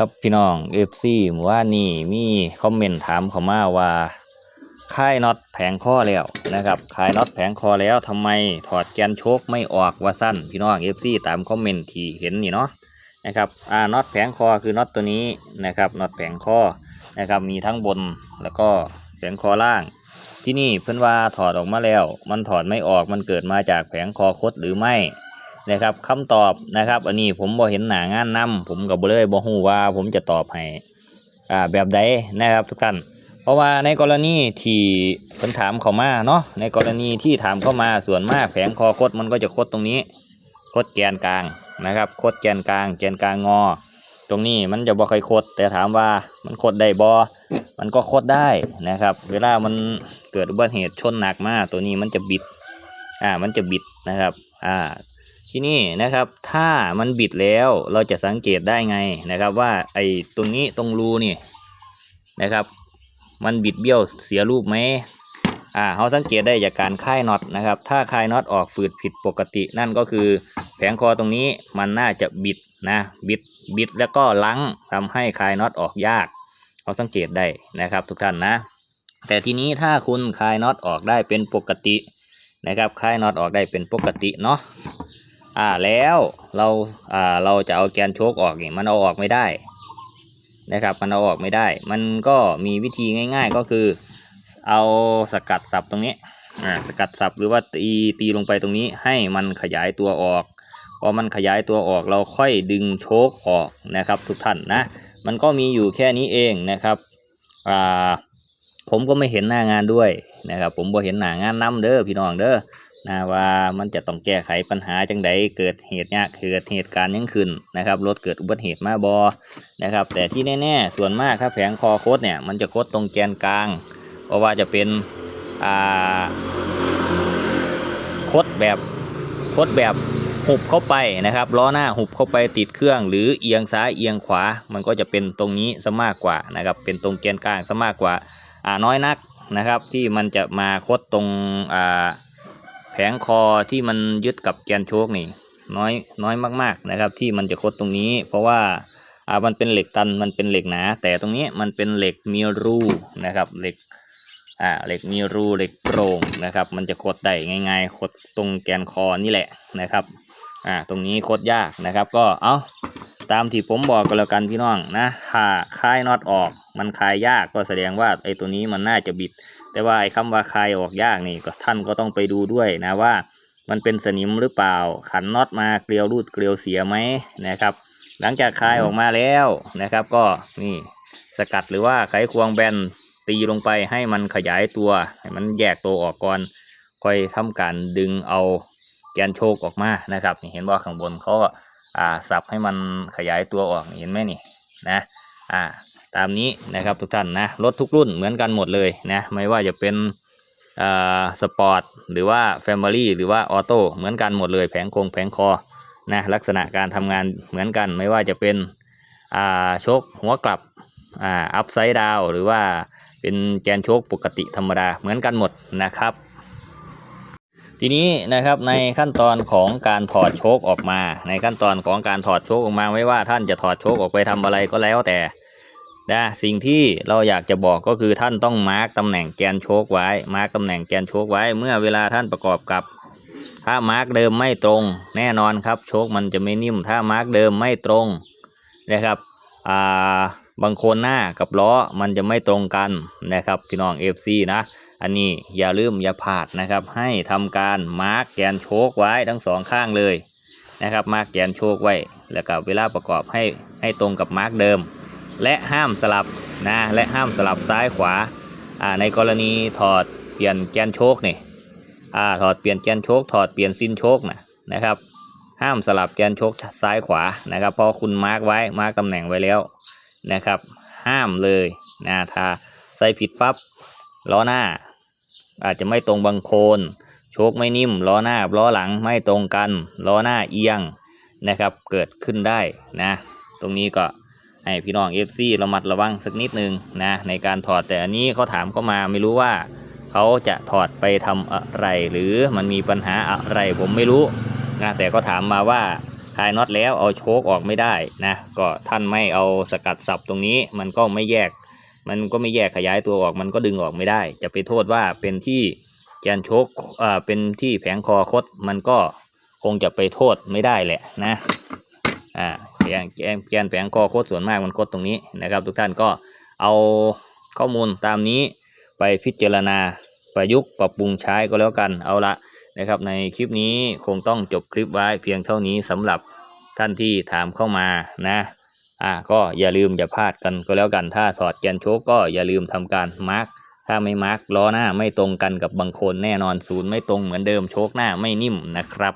ครับพี่น้องเอฟซีว่านี่มีคอมเมนต์ถามเขามาว่าค่ายน็อตแผงข้อแล้วนะครับค่ายน็อตแผงคอแล้วทำไมถอดแกนโชคไม่ออกว่าสั้นพี่น้องเอฟซีตามคอมเมนต์ที่เห็นนี่เนาะนะครับอ่าน็อตแผงคอคือน็อตตัวนี้นะครับน็อตแผงคอนะครับมีทั้งบนแล้วก็แผงคอล่าง ที่นี่เพื่อนว่าถอดออกมาแล้ว มันถอดไม่ออกมันเกิดมาจากแผงคอคดหรือไม่ นะครับคำตอบนะครับ อันนี้ผมบ่เห็นหนางานนํผมกับเลยบ่ฮู้ว่าผมจะตอบให้อ่าแบบใดนะครับทุกท่านเพราะว่าในกรณีที่เพิ่นถามเข้ามาเนาะในกรณีที่ถามเข้ามาส่วนมากแผงคอคดมันก็จะคดตรงนี้คดแกนกลางนะครับคดแกนกลาง แกนกลางงอ ตรงนี้มันจะบ่ค่อยคด แต่ถามว่ามันคดได้บ่มันก็คดได้นะครับ เวลามันเกิดอุบัติเหตุชนหนักมากตัวนี้มันจะบิดอ่ามันจะบิดนะครับอ่า ที่นี่นะครับ ถ้ามันบิดแล้วเราจะสังเกตได้ไงนะครับ ว่าไอ้ตรงนี้ตรงรูนี่นะครับ มันบิดเบี้ยวเสียรูปไหมอ่าเราสังเกตได้จากการคลายน็อตนะครับ ถ้าคลายน็อตออกฝืดผิดปกติ นั่นก็คือแผงคอตรงนี้มันน่าจะบิดนะบิดบิดแล้วก็ลังทำให้คลายน็อตออกยากเราสังเกตได้นะครับ ทุกท่านนะ แต่ทีนี้ถ้าคุณคลายน็อตออกได้เป็นปกตินะครับคลายน็อตออกได้เป็นปกติเนาะ อ่าแล้วเราอ่าเราจะเอาแกนโชคออกนี่มันเอาออกไม่ได้นะครับ มันเอาออกไม่ได้ มันก็มีวิธีง่าย ๆ ก็คือ เอาสกัดสับตรงนี้อ่าสกัดสับหรือว่าตีตีลงไปตรงนี้ให้มันขยายตัวออกพอมันขยายตัวออกเราค่อยดึงโชคออกนะครับ ทุกท่านนะมันก็มีอยู่แค่นี้เองนะครับอ่าผมก็ไม่เห็นหน้างานด้วยนะครับ ผมบ่เห็นหน้างานนํเด้อพี่น้องเด้อ นะว่ามันจะต้องแก้ไขปัญหาจังใดเกิดเหตุยากเกิดเหตุการณ์ยังขึ้นนะครับรถเกิดอุบัติเหตุมาบอนะครับ แต่ที่แน่ๆส่วนมากถ้าแผงคอโคดเนี่ยมันจะโคดตรงแกนกลางเพราะว่าจะเป็นอ่าโคดแบบโคดแบบหุบเข้าไปนะครับล้อหน้าหุบเข้าไปติดเครื่อง หรือเอียงซ้ายเอียงขวา มันก็จะเป็นตรงนี้ซะมากกว่านะครับเป็นตรงแกนกลางซะมากกว่าอ่าน้อยนักนะครับ ที่มันจะมาโคดตรงอ่า ผงคอที่มันยึดกับแกนโชคนี่ น้อยน้อยมากๆนะครับ ที่มันจะคดตรงนี้ เพราะว่าอ่ามันเป็นเหล็กตันมันเป็นเหล็กหนา แต่ตรงนี้มันเป็นเหล็กมีรูนะครับเหล็กอ่าเหล็กมีรูเหล็กโปร่งนะครับ มันจะคดได้ง่าย ๆ คดตรงแกนคอนี่แหละนะครับอ่าตรงนี้คดยากนะครับ ก็เอา ตามที่ผมบอกก็แล้วกันพี่น้องนะถ้าคลายน็อตออก มันคลายยากก็แสดงว่าไอ้ตัวนี้มันน่าจะบิด แต่ว่าไอ้คำว่าคลายออกยากนี่ก็ท่านก็ต้องไปดูด้วยนะว่า มันเป็นสนิมหรือเปล่า ขันน็อตมาเกลียวรูดเกลียวเสียไหมนะครับ หลังจากคลายออกมาแล้วนะครับ ก็นี่สกัดหรือว่าไขควงแบนตีลงไปให้มันขยายตัวให้มันแยกตัวออกก่อนค่อยทำการดึงเอาแกนโชคออกมานะครับเห็นว่าข้างบนเขาก็ อ่าสับให้มันขยายตัวออกเห็นไหมนี่นะอ่าตามนี้นะครับทุกท่านนะรถทุกรุ่นเหมือนกันหมดเลยนะไม่ว่าจะเป็นอ่าสปอร์ตหรือว่าแฟมิลี่หรือว่าออโต้เหมือนกันหมดเลยแผงโครงแผงคอนะลักษณะการทำงานเหมือนกันไม่ว่าจะเป็นอ่าชกหัวกลับอ่าอัพไซด์ดาวหรือว่าเป็นแกนโชคปกติธรรมดาเหมือนกันหมดนะครับ ทีนี้นะครับในขั้นตอนของการถอดโชคออกมา ในขั้นตอนของการถอดโชคออกมาไม่ว่าท่านจะถอดโชคออกไปทำอะไรก็แล้วแต่นะสิ่งที่เราอยากจะบอกก็คือท่านต้องมาร์กตำแหน่งแกนโชคไว้ มาร์กตำแหน่งแกนโชคไว้ เมื่อเวลาท่านประกอบกับ ถ้ามาร์กเดิมไม่ตรง แน่นอนครับโชคมันจะไม่นิ่ม ถ้ามาร์กเดิมไม่ตรงนะครับอ่า บางคนหน้ากับล้อมันจะไม่ตรงกันนะครับพี่น้อง FC นะ อันนี้อย่าลืมอย่าพลาดนะครับ ให้ทำการมาร์กแกนโชคไว้ทั้งสองข้างเลยนะครับ มาร์กแกนโชคไว้ แล้วก็เวลาประกอบให้ให้ตรงกับมาร์กเดิม และห้ามสลับนะและห้ามสลับซ้ายขวาอ่าในกรณีถอดเปลี่ยนแกนโชคนี่อ่าถอดเปลี่ยนแกนโชคถอดเปลี่ยนสิ้นโชคนะนะครับ ห้ามสลับแกนโชคซ้ายขวานะครับพราะคุณมาร์กไว้มาร์กตำแหน่งไว้แล้ว นะครับ ห้ามเลยนะถ้าใส่ผิดปั๊บล้อหน้า อาจจะไม่ตรงบางโคนโชคไม่นิ่มล้อหน้าล้อหลังไม่ตรงกันล้อหน้าเอียงนะครับ เกิดขึ้นได้นะ ตรงนี้ก็ให้พี่น้อง FC ระมัดระวังสักนิดนึงนะในการถอดแต่อันนี้เขาถามเข้ามาไม่รู้ว่าเขาจะถอดไปทำอะไร หรือมันมีปัญหาอะไรผมไม่รู้นะแต่ก็ถามมาว่า ลายน็อตแล้วเอาโชคออกไม่ได้นะก็ท่านไม่เอาสกัดสับตรงนี้ มันก็ไม่แยก มันก็ไม่แยกขยายตัวออก มันก็ดึงออกไม่ได้ จะไปโทษว่าเป็นที่แกนโชคอ่าเป็นที่แผงคอคดมันก็คงจะไปโทษไม่ได้แหละนะอ่าแกนแกนแกนแผงคอคดส่วนมากมันคดตรงนี้นะครับ ทุกท่านก็เอาข้อมูลตามนี้ไปพิจารณาประยุกต์ปรับปรุงใช้ก็แล้วกันเอาละ นะครับ ในคลิปนี้คงต้องจบคลิปไว้เพียงเท่านี้สำหรับท่านที่ถามเข้ามานะอ่าก็อย่าลืมอย่าพลาดกันก็แล้วกันถ้าสอดแกนโชกก็อย่าลืมทำการมาร์กถ้าไม่มาร์กล้อหน้าไม่ตรงกันกับบางคนแน่นอนศูนย์ไม่ตรงเหมือนเดิมโชกหน้าไม่นิ่มนะครับ